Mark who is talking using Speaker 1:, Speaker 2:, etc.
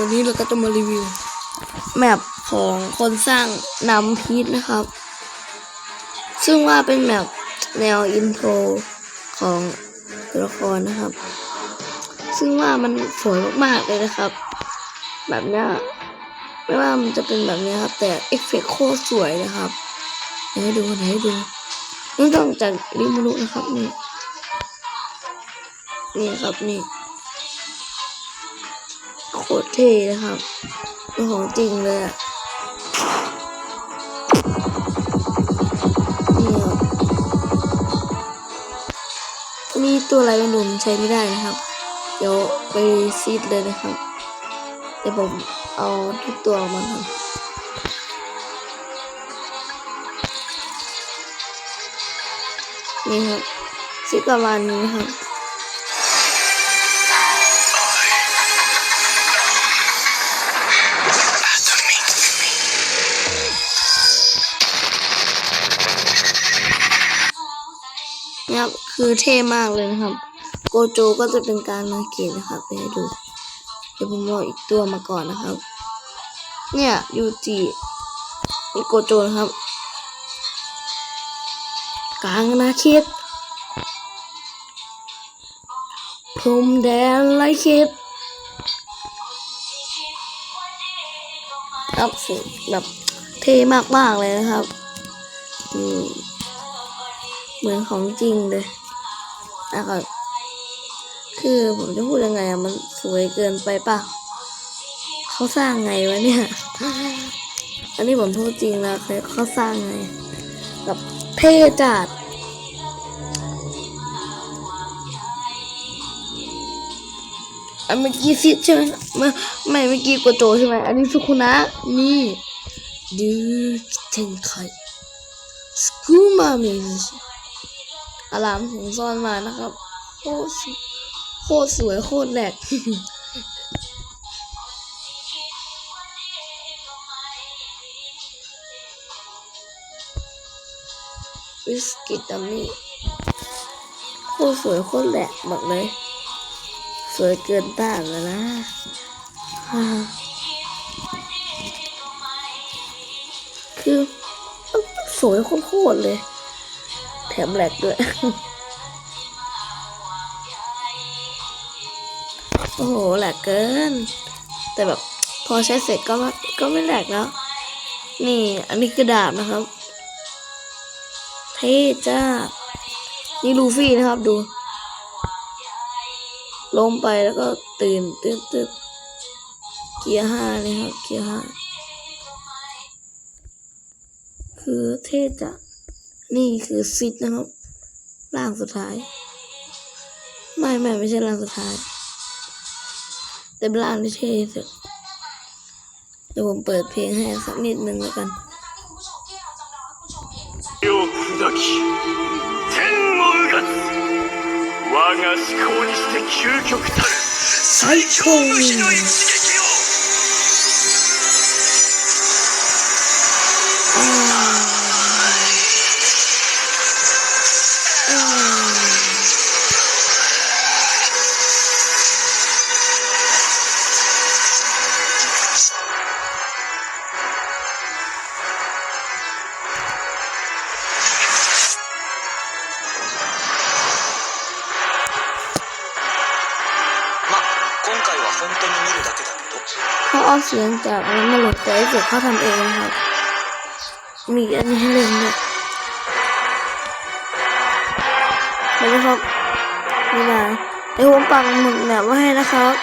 Speaker 1: วันนี้เราก็จะมารีวิว แมปของคนสร้างนำพีทนะครับ ซึ่งว่าเป็นแมปแนวอินโทรของตัวละครนะครับ ซึ่งว่ามันสวยมากๆเลยนะครับ แบบนี้ไม่ว่ามันจะเป็นแบบนี้ครับ แต่เอฟเฟกต์โคตรสวยนะครับไหนให้ดูไหนให้ดูนี่ต้องจากริมูรุนะครับนี่นี่ครับนี่ คตรเท่นะครับเป็นของจริงเลยอะนี่ครับมีตัวอะไรไม่รู้มันใช้ไม่ได้นะครับ เดี๋ยวไปซีดเลยนะครับ เดี๋ยวผมเอาทุกตัวออกมาครับนี่ครับซีดประมาณนี้ครับ นี่ยครับ คือเท่มากเลยนะครับ โกโจก็จะเป็นการมาเกตนะครับไปให้ดูเดี๋ยวผมรออีกตัวมาก่อนนะครับ เนี่ยยูจินี่โกโจนะครับกลางนาคิดพรมแดนไล่คิดครับสุดแบบเท่มากๆเลยนะครับ อืม เหมือนของจริงเลยนะครับคือผมจะพูดยังไงอะมันสวยเกินไปป่ะเขาสร้างไงวะเนี่ย อันนี้ผมพูดจริงนะเขาเขาสร้างไงแบบเท่จัดอันเมื่อกี้ซิใช่ไหมไม่ไม่เมื่อกี้โกโจใช่ไหมอันนี้สุคุนะนี่ดูเทนไคสกูมาเมส อารามถึงซ่อนมานะครับโคตรสวยโคตรสวยโคตรแหลกวิสกิตดัมมี่โคตรสวยโคตรแหลกบอกเลย สวยเกินต้านแล้วนะคือสวยโคตรเลย มแหลกด้วย โอ้โหแหลกเกิน แต่แบบพอใช้เสร็จก็ก็ไม่แหลกแล้ว นี่อันนี้คือดาบนะครับ เท่จ้า นี่ลูฟี่นะครับดูลงไปแล้วก็ตื่นตื่นตื่นเกียร์ห้าเลยครับ เกียร์ห้าคือเท่จ้ะ นี่คือซิดนะครับร่างสุดท้าย ไม่ไม่ไม่ใช่ร่างสุดท้าย แต่เป็นร่างที่เท่สุดเดี๋ยวผมเปิดเพลงให้สักนิดนึงแล้วกัน
Speaker 2: 最
Speaker 3: 高
Speaker 1: เขาเอาเสียงจากอันนั้นมาลดแต่เสียงเขาทำเองนะครับ มีอันนี้ให้เล่นด้วยไปเลยครับนี่นะไอ้วผมปักหมึกแบบไว้ให้นะครับ